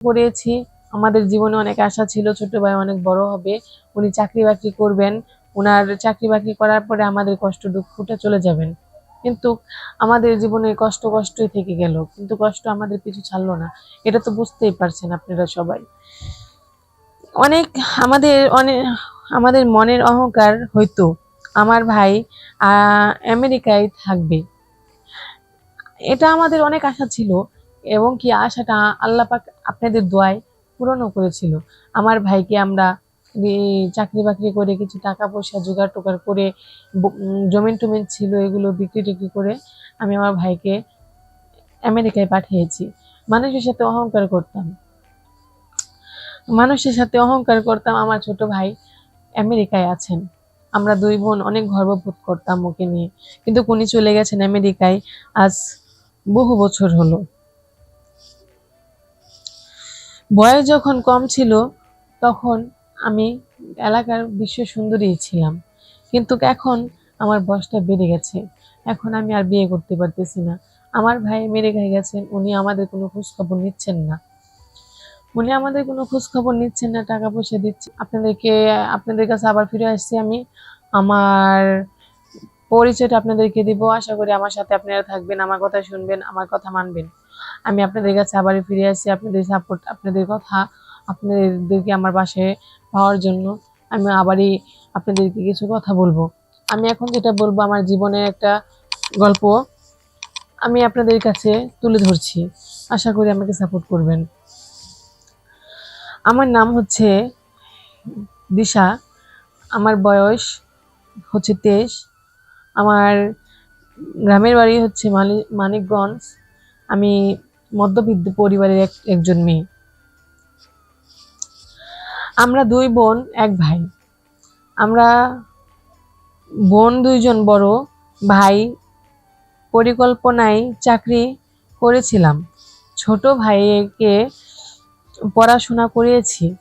করেছি। আমাদের জীবনে অনেক আশা ছিল, ছোট ভাই অনেক বড় হবে, উনি চাকরি বাকরি করবেন। ওনার চাকরি বাকরি করার পরে আমাদের কষ্ট দুঃখটা চলে যাবেন কিন্তু আমাদের জীবনে কষ্ট কষ্টই থেকে গেল, কিন্তু কষ্ট আমাদের পিছু ছাড়লো না। এটা তো বুঝতেই পারছেন আপনারা সবাই। অনেক আমাদের অনেক আমাদের মনের অহংকার হয়তো আমার ভাই আমেরিকায় থাকবে। এটা আমাদের অনেক আশা ছিল এবং কি আশাটা আল্লাহ পাক আপনাদের দোয়ায় পূরণও করেছিল। আমার ভাইকে আমরা চাকরি বাকরি করে কিছু টাকা পয়সা জোগাড় টোগাড় করে জমিন টমিন ছিল এগুলো বিক্রি টিক্রি করে আমি আমার ভাইকে আমেরিকায় পাঠিয়েছি। মানুষের সাথে অহংকার করতাম। মানুষের সাথে অহংকার করতাম আমার ছোট ভাই আমেরিকায় আছেন। আমরা দুই বোন অনেক গর্ববোধ করতাম ওকে নিয়ে। কিন্তু উনি চলে গেছেন আমেরিকায়। আজ বহু বছর হলো। বয়স যখন কম ছিল, তখন আমি এলাকার বিশ্ব সুন্দরী ছিলাম। কিন্তু এখন আমার বয়সটা বেড়ে গেছে। এখন আমি আর বিয়ে করতে পারতেছি না। আমার ভাই মেরে খাই গেছেন উনি আমাদের কোনো খোঁজখবর নিচ্ছেন না। উনি আমাদের কোনো খোঁজখবর নিচ্ছেন না, টাকা পয়সা দিচ্ছে আপনাদেরকে, আপনাদের কাছে আবার ফিরে আসছি আমি। আমার পরিচয়টা আপনাদেরকে দিব। আশা করি আমার সাথে আপনারা থাকবেন, আমার কথা শুনবেন, আমার কথা মানবেন। আমি আপনাদের কাছে আবার ফিরে আসি আপনাদের সাপোর্ট আপনাদের কথা, আপনাদেরকে আমার পাশে পাওয়ার জন্য। আমি আবারই আপনাদেরকে কিছু কথা বলব। আমি এখন যেটা বলব, আমার জীবনের একটা গল্প আমি আপনাদের কাছে তুলে ধরছি। আশা করি আমাকে সাপোর্ট করবেন। আমার নাম হচ্ছে দিশা, আমার বয়স হচ্ছে তেইশ। আমার গ্রামের বাড়ি হচ্ছে মালি- মানিকগঞ্জ। আমি মধ্যবিত্ত পরিবারের এক, একজন মেয়ে। আমরা দুই বোন, এক ভাই। আমরা বোন দুইজন বড়, ভাই পরিকল্পনায় চাকরি করেছিলাম। ছোট ভাইকে পড়াশোনা করিয়েছি।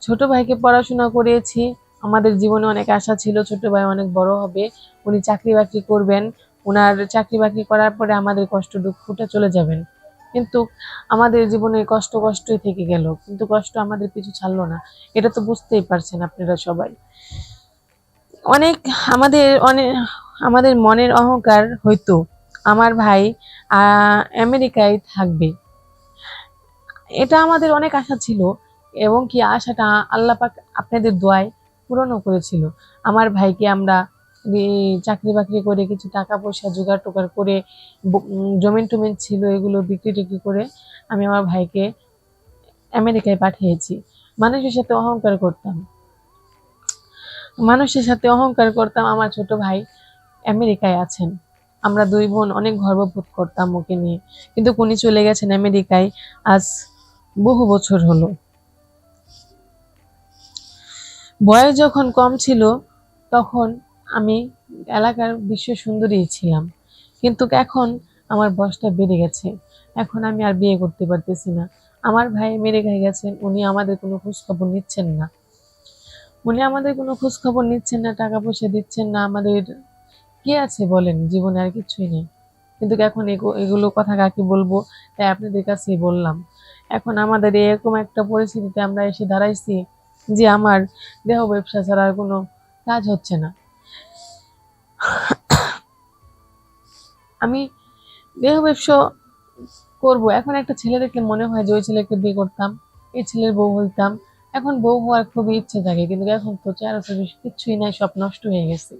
ছোট ভাইকে পড়াশোনা করিয়েছি। আমাদের জীবনে অনেক আশা ছিল, ছোট ভাই অনেক বড় হবে, উনি চাকরি বাকরি করবেন ওনার চাকরি বাকরি করার পরে আমাদের কষ্ট দুঃখটা চলে যাবেন। কিন্তু আমাদের জীবনে কষ্ট কষ্টই থেকে গেল, কিন্তু কষ্ট আমাদের পিছু ছাড়লো না, এটা তো বুঝতেই পারছেন আপনারা সবাই। অনেক আমাদের অনেক আমাদের মনের অহংকার হয়তো আমার ভাই আমেরিকায় থাকবে। এটা আমাদের অনেক আশা ছিল, এবং কি আশাটা আল্লাহ পাক আপনাদের দোয়ায় পূরণও করেছিল। আমার ভাইকে আমরা চাকরি বাকরি করে কিছু টাকা পয়সা জোগাড় টোগাড় করে জমিন টমিন ছিল এগুলো বিক্রি টিক্রি করে আমি আমার ভাইকে আমেরিকায় পাঠিয়েছি। মানুষের সাথে অহংকার করতাম। মানুষের সাথে অহংকার করতাম আমার ছোট ভাই আমেরিকায় আছেন। আমরা দুই বোন অনেক গর্ববোধ করতাম ওকে নিয়ে। কিন্তু উনি চলে গেছেন আমেরিকায়। আজ বহু বছর হলো। বয়স যখন কম ছিল, তখন আমি এলাকার বিশ্ব সুন্দরী ছিলাম। কিন্তু এখন আমার বয়সটা বেড়ে গেছে। এখন আমি আর বিয়ে করতে পারতেছি না। আমার ভাই মেরে খাই গেছেন উনি আমাদের কোনো খোঁজখবর নিচ্ছেন না। উনি আমাদের কোনো খোঁজখবর নিচ্ছেন না, টাকা পয়সা দিচ্ছেন না। আমাদের কি আছে বলেন? জীবনে আর কিছুই নেই। কিন্তু এখন এগো- এগুলো কথা কাকে বলব? তাই আপনাদের কাছেই বললাম। এখন আমাদের এরকম একটা পরিস্থিতিতে আমরা এসে দাঁড়াইছি যে আমার দেহ ব্যবসা ছাড়া আর কোনো কাজ হচ্ছে না। আমি দেহ ব্যবসা করব। এখন একটা ছেলে দেখলে মনে হয় যে ওই ছেলেকে বিয়ে করতাম, এই ছেলের বউ হইতাম। এখন বউ হওয়ার খুবই ইচ্ছে থাকে, কিন্তু এখন তো চেহারা তো বেশি কিচ্ছুই নাই, সব নষ্ট হয়ে গেছে।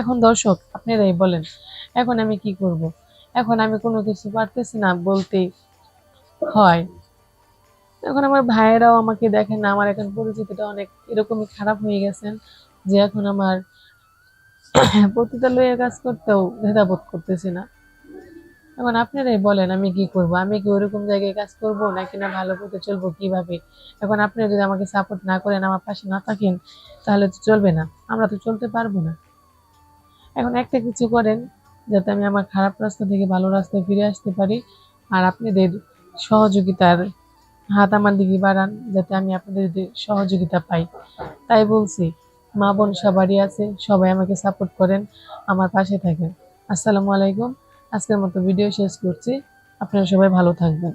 এখন দর্শক, আপনারাই বলেন, এখন আমি কি করব? এখন আমি কোনো কিছু পারতেছি না বলতেই হয়। এখন আমার ভাইয়েরাও আমাকে দেখেন না, আমার এখন পরিচিতিটা অনেক এরকমই খারাপ হয়ে গেছেন যে এখন আমার পতিতালয়ে কাজ করতেও ভেদাবোধ করতেছি না। এখন আপনারাই বলেন, আমি কি করব? আমি কি ওরকম জায়গায় কাজ করব নাকি না ভালো পথে চলবো কীভাবে? এখন আপনারা যদি আমাকে সাপোর্ট না করেন, আমার পাশে না থাকেন, তাহলে তো চলবে না। আমরা তো চলতে পারব না। এখন একটা কিছু করেন, যাতে আমি আমার খারাপ রাস্তা থেকে ভালো রাস্তায় ফিরে আসতে পারি, আর আপনাদের সহযোগিতার হাত আমার দিকে বাড়ান, যাতে আমি আপনাদের সহযোগিতা পাই। তাই বলছি, মা বোন সবারই আছে, সবাই আমাকে সাপোর্ট করেন, আমার পাশে থাকেন। আসসালামু আলাইকুম, আজকের মতো ভিডিও শেষ করছি। আপনারা সবাই ভালো থাকবেন।